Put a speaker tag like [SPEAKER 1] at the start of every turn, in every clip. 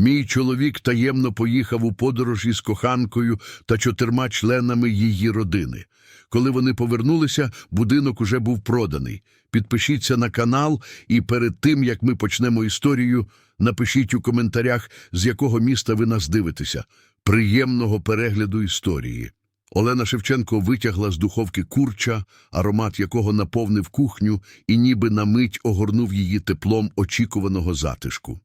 [SPEAKER 1] Мій чоловік таємно поїхав у подорож із коханкою та чотирма членами її родини. Коли вони повернулися, будинок уже був проданий. Підпишіться на канал, і перед тим як ми почнемо історію, напишіть у коментарях, з якого міста ви нас дивитеся. Приємного перегляду історії. Олена Шевченко витягла з духовки курча, аромат якого наповнив кухню і ніби на мить огорнув її теплом очікуваного затишку.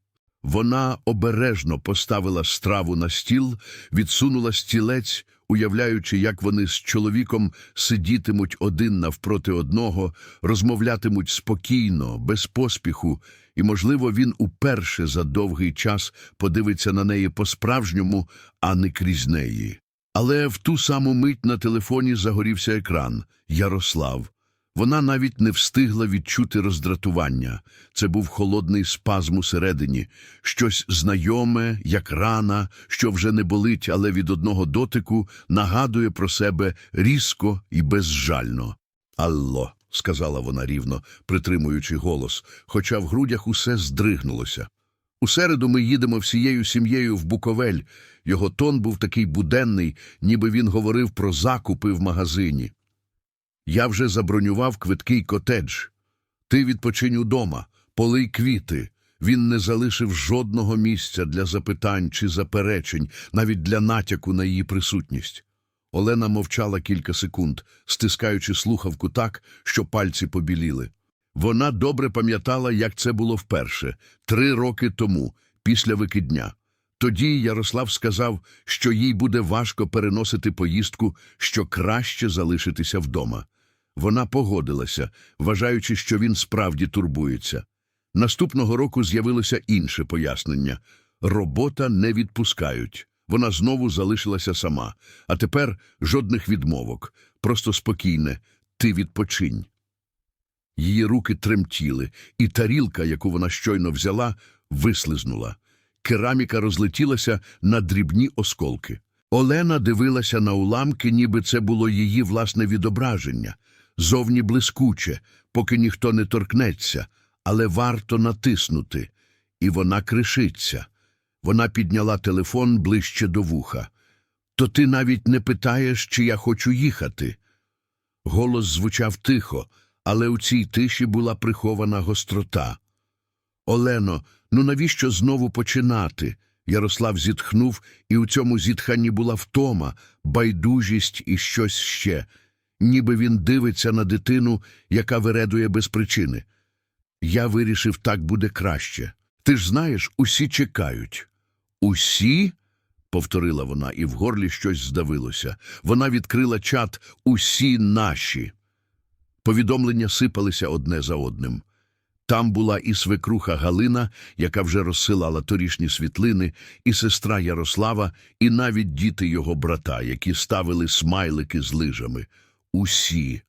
[SPEAKER 1] Вона обережно поставила страву на стіл, відсунула стілець, уявляючи, як вони з чоловіком сидітимуть один навпроти одного, розмовлятимуть спокійно, без поспіху, і, можливо, він уперше за довгий час подивиться на неї по-справжньому, а не крізь неї. Але в ту саму мить на телефоні загорівся екран Ярослав. Вона навіть не встигла відчути роздратування. Це був холодний спазм усередині, щось знайоме, як рана, що вже не болить, але від одного дотику нагадує про себе різко і безжально. Алло, сказала вона рівно, притримуючи голос, хоча в грудях усе здригнулося. У середу ми їдемо всією сім'єю в Буковель. Його тон був такий буденний, ніби він говорив про закупи в магазині. Я вже забронював квитки й котедж. Ти відпочинь удома, полий квіти. Він не залишив жодного місця для запитань чи заперечень, навіть для натяку на її присутність. Олена мовчала кілька секунд, стискаючи слухавку так, що пальці побіліли. Вона добре пам'ятала, як це було вперше, три роки тому, після викидня. Тоді Ярослав сказав, що їй буде важко переносити поїздку, що краще залишитися вдома. Вона погодилася, вважаючи, що він справді турбується. Наступного року з'явилося інше пояснення – робота не відпускають. Вона знову залишилася сама. А тепер жодних відмовок, просто спокійне «ти відпочинь». Її руки тремтіли, і тарілка, яку вона щойно взяла, вислизнула. Кераміка розлетілася на дрібні осколки. Олена дивилася на уламки, ніби це було її власне відображення. Зовні блискуче, поки ніхто не торкнеться, але варто натиснути. І вона кришиться. Вона підняла телефон ближче до вуха. То ти навіть не питаєш, чи я хочу їхати. Голос звучав тихо, але у цій тиші була прихована гострота. Олено, ну навіщо знову починати? Ярослав зітхнув, і у цьому зітханні була втома, байдужість і щось ще, ніби він дивиться на дитину, яка виредує без причини. Я вирішив, так буде краще. Ти ж знаєш, усі чекають. Усі? повторила вона, і в горлі щось здавилося. Вона відкрила чат Усі наші. Повідомлення сипалися одне за одним. Там була і свекруха Галина, яка вже розсилала торішні світлини, і сестра Ярослава, і навіть діти його брата, які ставили смайлики з лижами. Усі,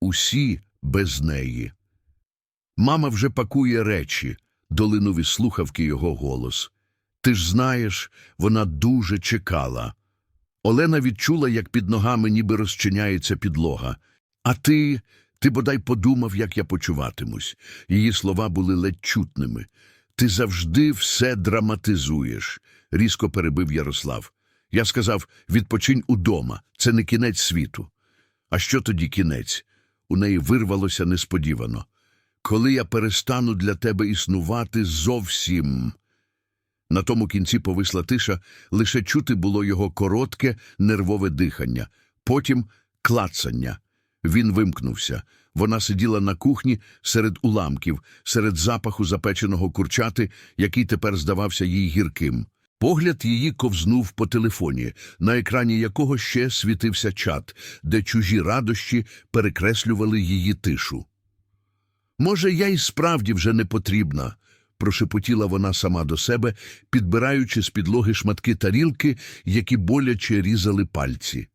[SPEAKER 1] усі без неї. Мама вже пакує речі, долинув із слухавки його голос. Ти ж знаєш, вона дуже чекала. Олена відчула, як під ногами ніби розчиняється підлога. А ти, ти бодай подумав, як я почуватимусь. Її слова були ледь чутними. Ти завжди все драматизуєш, різко перебив Ярослав. Я сказав відпочинь удома, це не кінець світу. А що тоді кінець? У неї вирвалося несподівано. Коли я перестану для тебе існувати зовсім. На тому кінці повисла тиша, лише чути було його коротке, нервове дихання, потім клацання. Він вимкнувся. Вона сиділа на кухні серед уламків, серед запаху запеченого курчати, який тепер здавався їй гірким. Погляд її ковзнув по телефоні, на екрані якого ще світився чат, де чужі радощі перекреслювали її тишу. Може, я й справді вже не потрібна, прошепотіла вона сама до себе, підбираючи з підлоги шматки тарілки, які боляче різали пальці.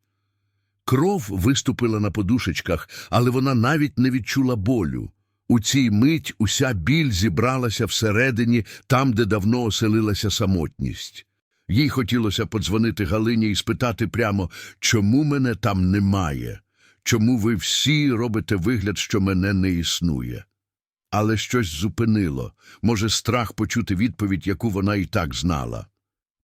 [SPEAKER 1] Кров виступила на подушечках, але вона навіть не відчула болю. У цій мить уся біль зібралася всередині, там, де давно оселилася самотність. Їй хотілося подзвонити Галині і спитати прямо, чому мене там немає, чому ви всі робите вигляд, що мене не існує. Але щось зупинило, може, страх почути відповідь, яку вона і так знала.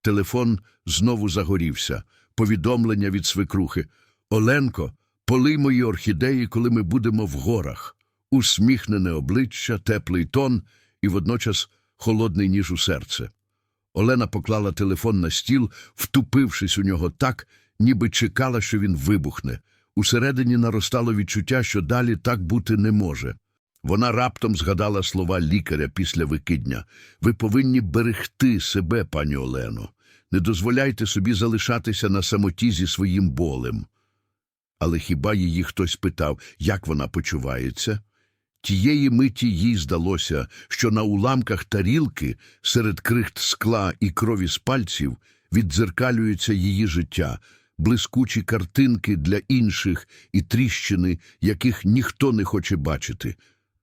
[SPEAKER 1] Телефон знову загорівся. Повідомлення від свекрухи. Оленко, полий мої орхідеї, коли ми будемо в горах. Усміхнене обличчя, теплий тон і водночас холодний ніж у серце. Олена поклала телефон на стіл, втупившись у нього так, ніби чекала, що він вибухне. Усередині наростало відчуття, що далі так бути не може. Вона раптом згадала слова лікаря після викидня. Ви повинні берегти себе, пані Олено. Не дозволяйте собі залишатися на самоті зі своїм болем. Але хіба її хтось питав, як вона почувається? Тієї миті їй здалося, що на уламках тарілки, серед крихт скла і крові з пальців, віддзеркалюється її життя, блискучі картинки для інших і тріщини, яких ніхто не хоче бачити.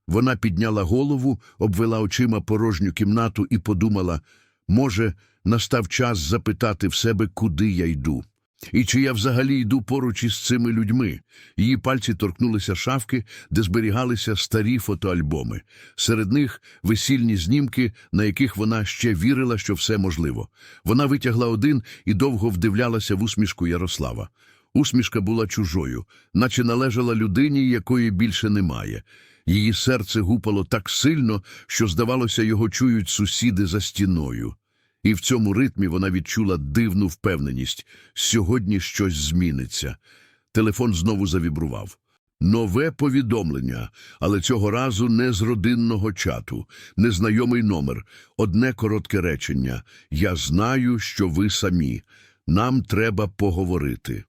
[SPEAKER 1] Вона підняла голову, обвела очима порожню кімнату і подумала, може, настав час запитати в себе, куди я йду. І чи я взагалі йду поруч із цими людьми? Її пальці торкнулися шафки, де зберігалися старі фотоальбоми. Серед них весільні знімки, на яких вона ще вірила, що все можливо. Вона витягла один і довго вдивлялася в усмішку Ярослава. Усмішка була чужою, наче належала людині, якої більше немає. Її серце гупало так сильно, що, здавалося, його чують сусіди за стіною. І в цьому ритмі вона відчула дивну впевненість – сьогодні щось зміниться. Телефон знову завібрував. Нове повідомлення, але цього разу не з родинного чату, незнайомий номер, одне коротке речення «Я знаю, що ви самі. Нам треба поговорити».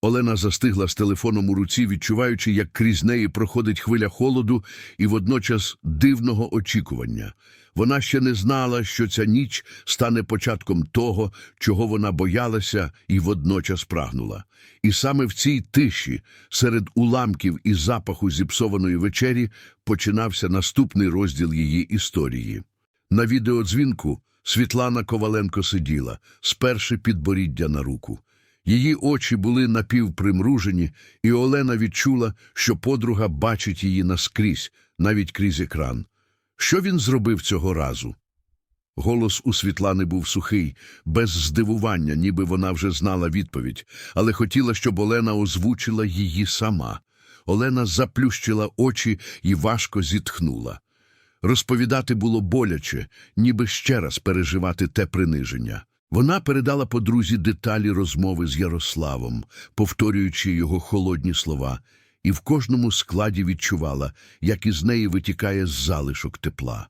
[SPEAKER 1] Олена застигла з телефоном у руці, відчуваючи, як крізь неї проходить хвиля холоду і водночас дивного очікування. Вона ще не знала, що ця ніч стане початком того, чого вона боялася і водночас прагнула. І саме в цій тиші, серед уламків і запаху зіпсованої вечері, починався наступний розділ її історії. На відеодзвінку Світлана Коваленко сиділа, сперши підборіддя на руку. Її очі були напівпримружені, і Олена відчула, що подруга бачить її наскрізь, навіть крізь екран. Що він зробив цього разу? Голос у Світлани був сухий, без здивування, ніби вона вже знала відповідь, але хотіла, щоб Олена озвучила її сама. Олена заплющила очі і важко зітхнула. Розповідати було боляче, ніби ще раз переживати те приниження. Вона передала подрузі деталі розмови з Ярославом, повторюючи його холодні слова, і в кожному складі відчувала, як із неї витікає залишок тепла.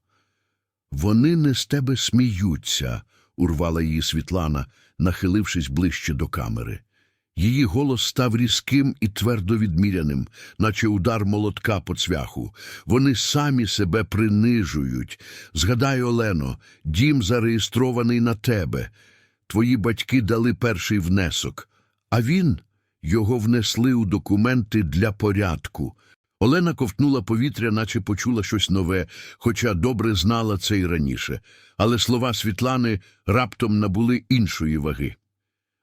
[SPEAKER 1] Вони не з тебе сміються, урвала її Світлана, нахилившись ближче до камери. Її голос став різким і твердо відміряним, наче удар молотка по цвяху. Вони самі себе принижують. Згадай, Олено, дім зареєстрований на тебе. Твої батьки дали перший внесок, а він його внесли у документи для порядку. Олена ковтнула повітря, наче почула щось нове, хоча добре знала це й раніше. Але слова Світлани раптом набули іншої ваги.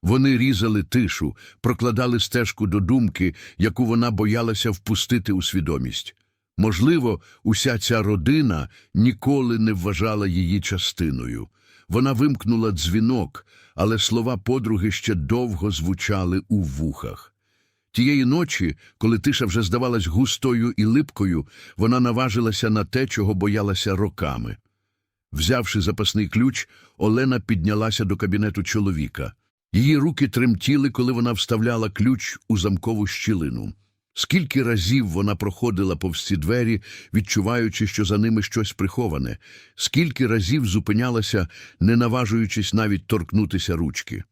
[SPEAKER 1] Вони різали тишу, прокладали стежку до думки, яку вона боялася впустити у свідомість. Можливо, уся ця родина ніколи не вважала її частиною. Вона вимкнула дзвінок, але слова подруги ще довго звучали у вухах. Тієї ночі, коли тиша вже здавалась густою і липкою, вона наважилася на те, чого боялася роками. Взявши запасний ключ, Олена піднялася до кабінету чоловіка. Її руки тремтіли, коли вона вставляла ключ у замкову щілину. Скільки разів вона проходила повз ці двері, відчуваючи, що за ними щось приховане, скільки разів зупинялася, не наважуючись навіть торкнутися ручки.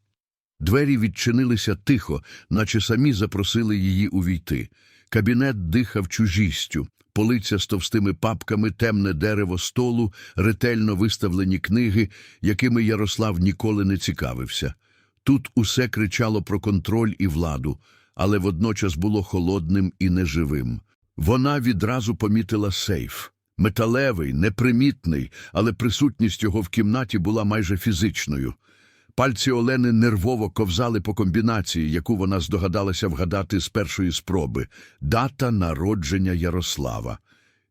[SPEAKER 1] Двері відчинилися тихо, наче самі запросили її увійти. Кабінет дихав чужістю, полиця з товстими папками, темне дерево столу, ретельно виставлені книги, якими Ярослав ніколи не цікавився. Тут усе кричало про контроль і владу, але водночас було холодним і неживим. Вона відразу помітила сейф. Металевий, непримітний, але присутність його в кімнаті була майже фізичною. Пальці Олени нервово ковзали по комбінації, яку вона здогадалася вгадати з першої спроби – дата народження Ярослава.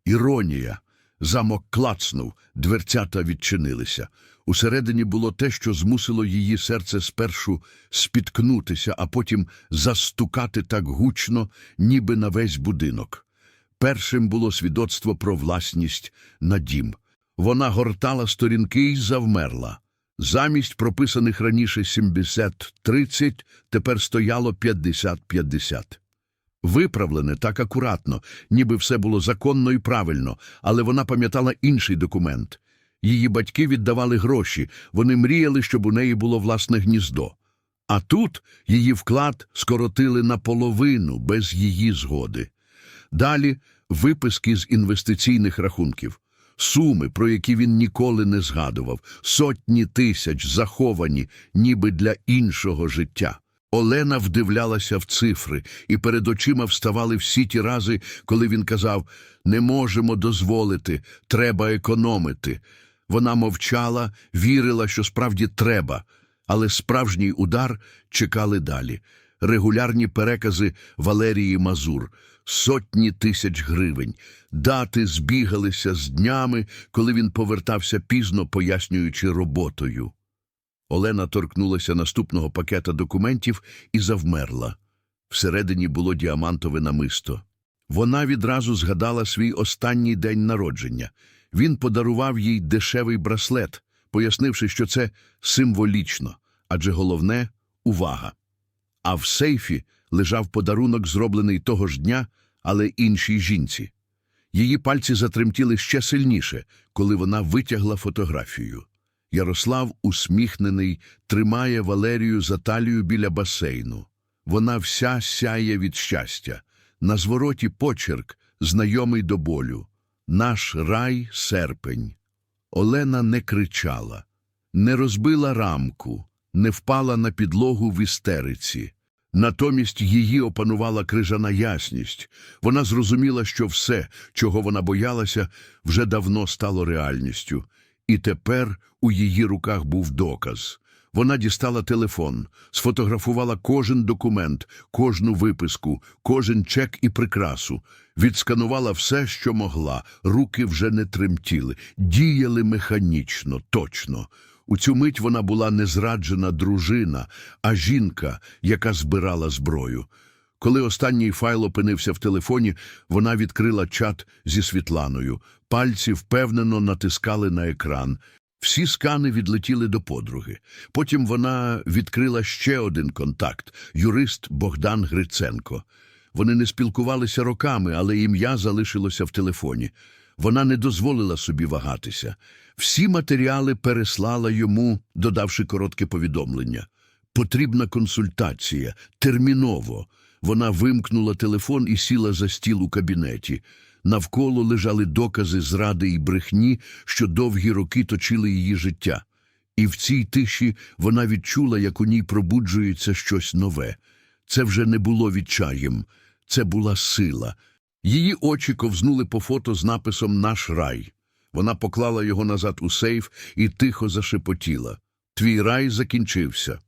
[SPEAKER 1] Іронія. Замок клацнув, дверцята відчинилися. Усередині було те, що змусило її серце спершу спіткнутися, а потім застукати так гучно, ніби на весь будинок. Першим було свідоцтво про власність на дім. Вона гортала сторінки й завмерла. Замість прописаних раніше 70-30 тепер стояло 50-50. Виправлене так акуратно, ніби все було законно і правильно, але вона пам'ятала інший документ. Її батьки віддавали гроші, вони мріяли, щоб у неї було власне гніздо. А тут її вклад скоротили наполовину без її згоди. Далі виписки з інвестиційних рахунків, суми, про які він ніколи не згадував, сотні тисяч заховані, ніби для іншого життя. Олена вдивлялася в цифри, і перед очима вставали всі ті рази, коли він казав «Не можемо дозволити, треба економити». Вона мовчала, вірила, що справді треба, але справжній удар чекали далі. Регулярні перекази Валерії Мазур, сотні тисяч гривень. Дати збігалися з днями, коли він повертався пізно, пояснюючи роботою. Олена торкнулася наступного пакета документів і завмерла. Всередині було діамантове намисто. Вона відразу згадала свій останній день народження. Він подарував їй дешевий браслет, пояснивши, що це символічно, адже головне увага. А в сейфі лежав подарунок, зроблений того ж дня, але іншій жінці. Її пальці затремтіли ще сильніше, коли вона витягла фотографію. Ярослав, усміхнений, тримає Валерію за талію біля басейну. Вона вся сяє від щастя. На звороті почерк, знайомий до болю. Наш рай – серпень. Олена не кричала, не розбила рамку, не впала на підлогу в істериці. Натомість її опанувала крижана ясність. Вона зрозуміла, що все, чого вона боялася, вже давно стало реальністю. І тепер у її руках був доказ. Вона дістала телефон, сфотографувала кожен документ, кожну виписку, кожен чек і прикрасу, відсканувала все, що могла, руки вже не тремтіли, діяли механічно, точно. У цю мить вона була не зраджена дружина, а жінка, яка збирала зброю. Коли останній файл опинився в телефоні, вона відкрила чат зі Світланою. Пальці впевнено натискали на екран. Всі скани відлетіли до подруги. Потім вона відкрила ще один контакт – юрист Богдан Гриценко. Вони не спілкувалися роками, але ім'я залишилося в телефоні. Вона не дозволила собі вагатися. Всі матеріали переслала йому, додавши коротке повідомлення. Потрібна консультація, терміново. Вона вимкнула телефон і сіла за стіл у кабінеті. Навколо лежали докази зради і брехні, що довгі роки точили її життя. І в цій тиші вона відчула, як у ній пробуджується щось нове. Це вже не було відчаєм, це була сила. Її очі ковзнули по фото з написом Наш рай. Вона поклала його назад у сейф і тихо зашепотіла. Твій рай закінчився.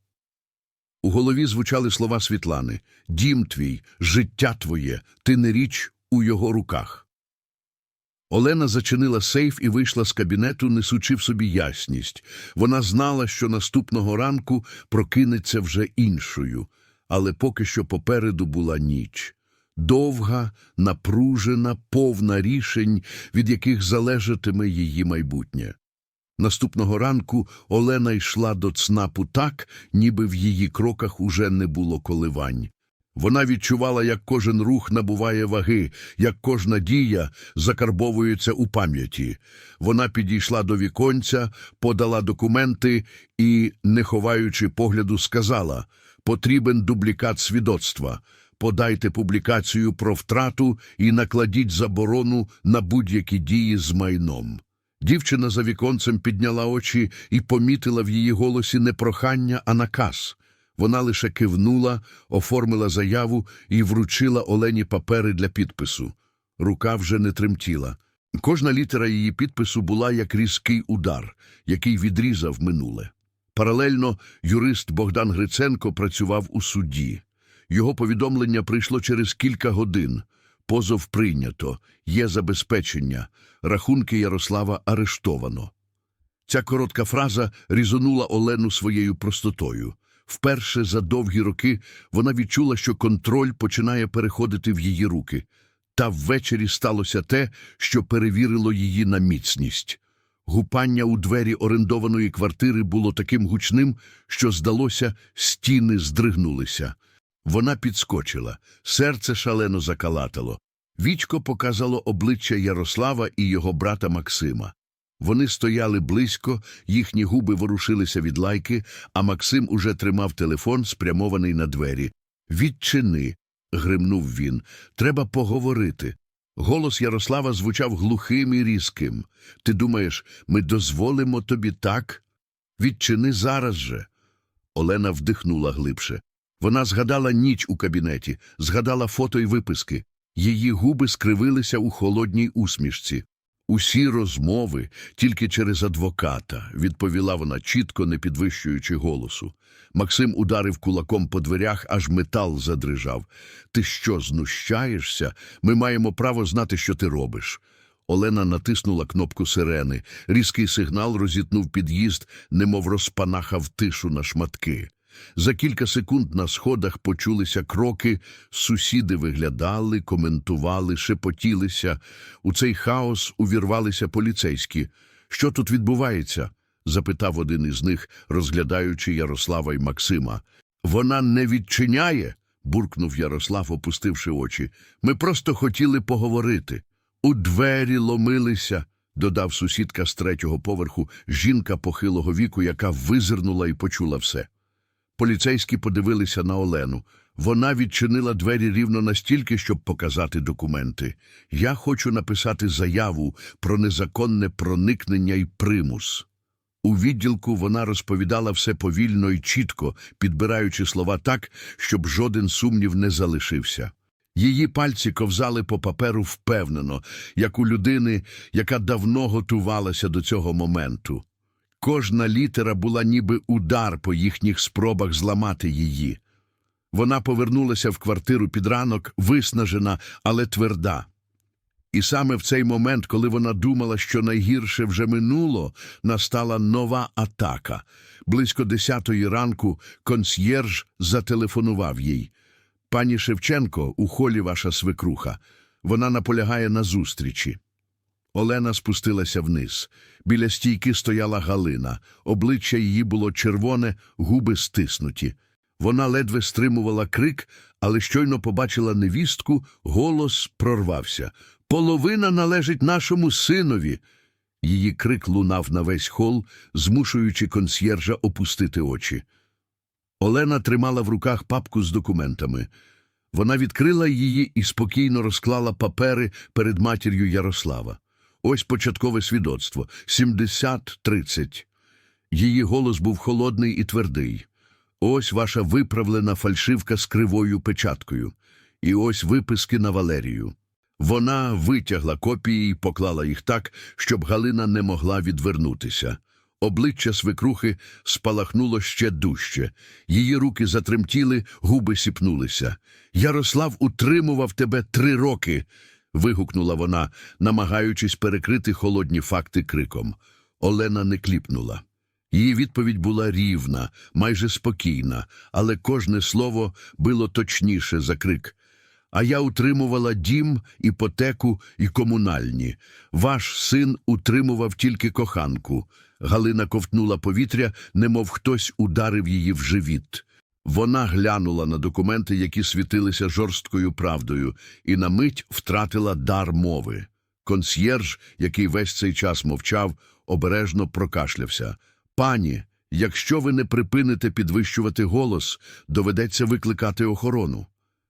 [SPEAKER 1] У голові звучали слова Світлани Дім твій, життя твоє, ти не річ у його руках. Олена зачинила сейф і вийшла з кабінету, несучи в собі ясність. Вона знала, що наступного ранку прокинеться вже іншою, але поки що попереду була ніч. Довга, напружена, повна рішень, від яких залежатиме її майбутнє. Наступного ранку Олена йшла до ЦНАПу так, ніби в її кроках уже не було коливань. Вона відчувала, як кожен рух набуває ваги, як кожна дія закарбовується у пам'яті. Вона підійшла до віконця, подала документи і, не ховаючи погляду, сказала «Потрібен дублікат свідоцтва. Подайте публікацію про втрату і накладіть заборону на будь-які дії з майном». Дівчина за віконцем підняла очі і помітила в її голосі не прохання, а наказ. Вона лише кивнула, оформила заяву і вручила Олені папери для підпису. Рука вже не тремтіла. Кожна літера її підпису була як різкий удар, який відрізав минуле. Паралельно юрист Богдан Гриценко працював у суді. Його повідомлення прийшло через кілька годин. Позов прийнято, є забезпечення, рахунки Ярослава арештовано. Ця коротка фраза різонула Олену своєю простотою. Вперше за довгі роки вона відчула, що контроль починає переходити в її руки. Та ввечері сталося те, що перевірило її на міцність. Гупання у двері орендованої квартири було таким гучним, що, здалося, стіни здригнулися. Вона підскочила, серце шалено закалатало. Вічко показало обличчя Ярослава і його брата Максима. Вони стояли близько, їхні губи ворушилися від лайки, а Максим уже тримав телефон, спрямований на двері. Відчини, гримнув він. Треба поговорити. Голос Ярослава звучав глухим і різким. Ти думаєш, ми дозволимо тобі так? Відчини зараз же. Олена вдихнула глибше. Вона згадала ніч у кабінеті, згадала фото й виписки. Її губи скривилися у холодній усмішці. Усі розмови тільки через адвоката, відповіла вона, чітко не підвищуючи голосу. Максим ударив кулаком по дверях, аж метал задрижав. Ти що, знущаєшся? Ми маємо право знати, що ти робиш. Олена натиснула кнопку сирени. Різкий сигнал розітнув під'їзд, немов розпанахав тишу на шматки. За кілька секунд на сходах почулися кроки, сусіди виглядали, коментували, шепотілися. У цей хаос увірвалися поліцейські. Що тут відбувається? запитав один із них, розглядаючи Ярослава й Максима. Вона не відчиняє, буркнув Ярослав, опустивши очі. Ми просто хотіли поговорити. У двері ломилися, додав сусідка з третього поверху, жінка похилого віку, яка визирнула і почула все. Поліцейські подивилися на Олену. Вона відчинила двері рівно настільки, щоб показати документи. Я хочу написати заяву про незаконне проникнення і примус. У відділку вона розповідала все повільно і чітко, підбираючи слова так, щоб жоден сумнів не залишився. Її пальці ковзали по паперу впевнено, як у людини, яка давно готувалася до цього моменту. Кожна літера була ніби удар по їхніх спробах зламати її. Вона повернулася в квартиру під ранок, виснажена, але тверда. І саме в цей момент, коли вона думала, що найгірше вже минуло, настала нова атака. Близько десятої ранку консьєрж зателефонував їй. Пані Шевченко, у холі ваша свекруха. Вона наполягає на зустрічі. Олена спустилася вниз. Біля стійки стояла Галина. Обличчя її було червоне, губи стиснуті. Вона ледве стримувала крик, але щойно побачила невістку, голос прорвався. Половина належить нашому синові. Її крик лунав на весь хол, змушуючи консьєржа опустити очі. Олена тримала в руках папку з документами. Вона відкрила її і спокійно розклала папери перед матір'ю Ярослава. Ось початкове свідоцтво. 70-30. Її голос був холодний і твердий. Ось ваша виправлена фальшивка з кривою печаткою. І ось виписки на Валерію. Вона витягла копії і поклала їх так, щоб Галина не могла відвернутися. Обличчя свекрухи спалахнуло ще дужче. Її руки затремтіли, губи сіпнулися. Ярослав утримував тебе три роки. Вигукнула вона, намагаючись перекрити холодні факти криком. Олена не кліпнула. Її відповідь була рівна, майже спокійна, але кожне слово було точніше за крик. А я утримувала дім, іпотеку і комунальні. Ваш син утримував тільки коханку. Галина ковтнула повітря, немов хтось ударив її в живіт. Вона глянула на документи, які світилися жорсткою правдою, і на мить втратила дар мови. Консьєрж, який весь цей час мовчав, обережно прокашлявся. Пані, якщо ви не припините підвищувати голос, доведеться викликати охорону.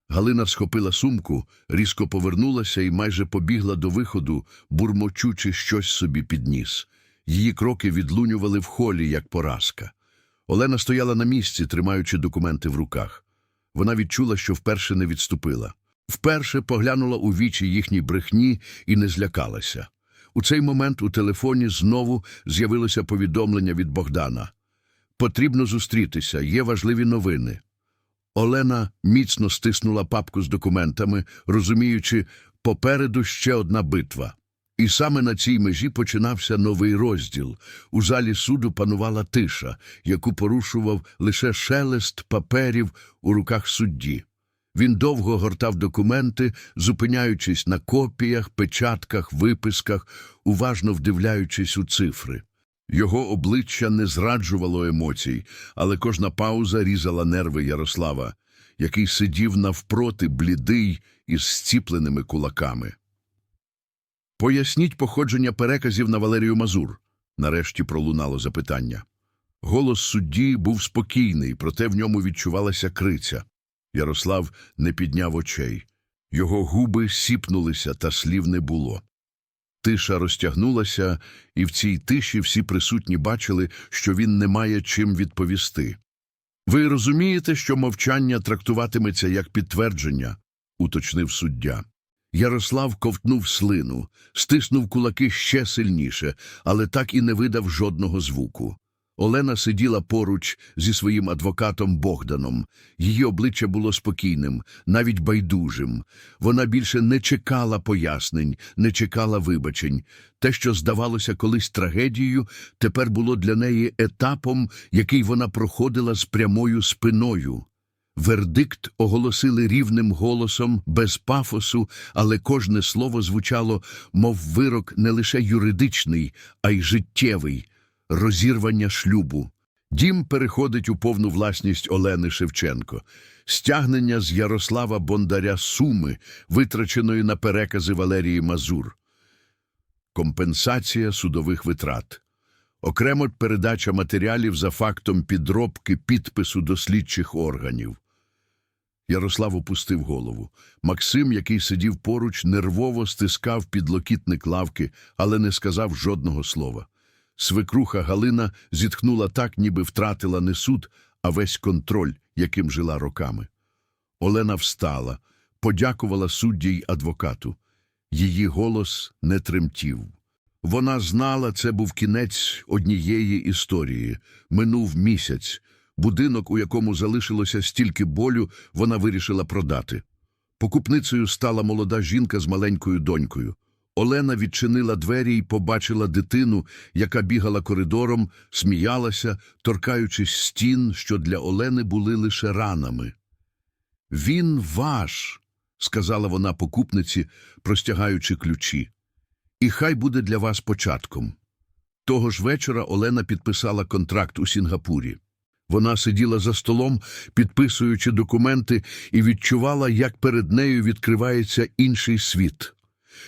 [SPEAKER 1] Галина схопила сумку, різко повернулася і майже побігла до виходу, бурмочучи щось собі під ніс. Її кроки відлунювали в холі, як поразка. Олена стояла на місці, тримаючи документи в руках. Вона відчула, що вперше не відступила. Вперше поглянула у вічі їхній брехні і не злякалася. У цей момент у телефоні знову з'явилося повідомлення від Богдана. Потрібно зустрітися, є важливі новини. Олена міцно стиснула папку з документами, розуміючи, попереду ще одна битва. І саме на цій межі починався новий розділ. У залі суду панувала тиша, яку порушував лише шелест паперів у руках судді. Він довго гортав документи, зупиняючись на копіях, печатках, виписках, уважно вдивляючись у цифри. Його обличчя не зраджувало емоцій, але кожна пауза різала нерви Ярослава, який сидів навпроти, блідий із зціпленими кулаками. Поясніть походження переказів на Валерію Мазур. Нарешті пролунало запитання. Голос судді був спокійний, проте в ньому відчувалася криця. Ярослав не підняв очей. Його губи сіпнулися, та слів не було. Тиша розтягнулася, і в цій тиші всі присутні бачили, що він не має чим відповісти. Ви розумієте, що мовчання трактуватиметься як підтвердження, уточнив суддя. Ярослав ковтнув слину, стиснув кулаки ще сильніше, але так і не видав жодного звуку. Олена сиділа поруч зі своїм адвокатом Богданом. Її обличчя було спокійним, навіть байдужим. Вона більше не чекала пояснень, не чекала вибачень. Те, що здавалося колись трагедією, тепер було для неї етапом, який вона проходила з прямою спиною. Вердикт оголосили рівним голосом, без пафосу, але кожне слово звучало, мов вирок не лише юридичний, а й життєвий розірвання шлюбу. Дім переходить у повну власність Олени Шевченко, стягнення з Ярослава Бондаря суми, витраченої на перекази Валерії Мазур, компенсація судових витрат, окремо передача матеріалів за фактом підробки підпису до слідчих органів. Ярослав опустив голову. Максим, який сидів поруч, нервово стискав підлокітник лавки, але не сказав жодного слова. Свекруха Галина зітхнула так, ніби втратила не суд, а весь контроль, яким жила роками. Олена встала, подякувала судді й адвокату. Її голос не тремтів. Вона знала, це був кінець однієї історії. Минув місяць. Будинок, у якому залишилося стільки болю, вона вирішила продати. Покупницею стала молода жінка з маленькою донькою. Олена відчинила двері і побачила дитину, яка бігала коридором, сміялася, торкаючись стін, що для Олени були лише ранами. Він ваш, сказала вона покупниці, простягаючи ключі. І хай буде для вас початком. Того ж вечора Олена підписала контракт у Сінгапурі. Вона сиділа за столом, підписуючи документи, і відчувала, як перед нею відкривається інший світ.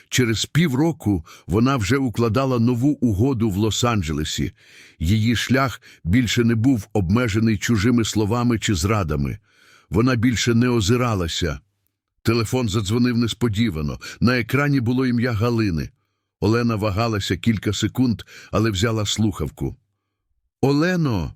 [SPEAKER 1] Через півроку вона вже укладала нову угоду в Лос-Анджелесі. Її шлях більше не був обмежений чужими словами чи зрадами. Вона більше не озиралася. Телефон задзвонив несподівано. На екрані було ім'я Галини. Олена вагалася кілька секунд, але взяла слухавку. Олено.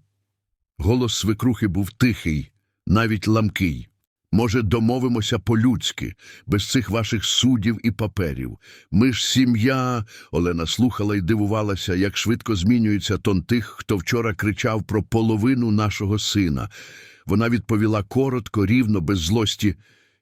[SPEAKER 1] Голос свекрухи був тихий, навіть ламкий. Може, домовимося по-людськи, без цих ваших суддів і паперів. Ми ж сім'я. Олена слухала і дивувалася, як швидко змінюється тон тих, хто вчора кричав про половину нашого сина. Вона відповіла коротко, рівно, без злості.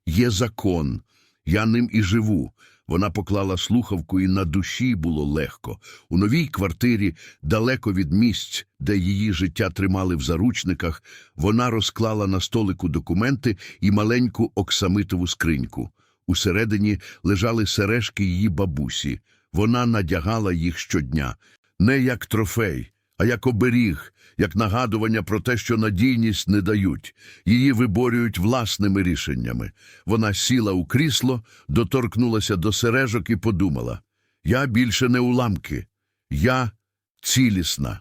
[SPEAKER 1] Є закон. Я ним і живу. Вона поклала слухавку, і на душі було легко. У новій квартирі, далеко від місць, де її життя тримали в заручниках, вона розклала на столику документи і маленьку оксамитову скриньку. Усередині лежали сережки її бабусі. Вона надягала їх щодня. Не як трофей, а як оберіг, як нагадування про те, що надійність не дають. Її виборюють власними рішеннями. Вона сіла у крісло, доторкнулася до сережок і подумала. Я більше не уламки. Я цілісна.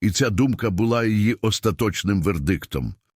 [SPEAKER 1] І ця думка була її остаточним вердиктом.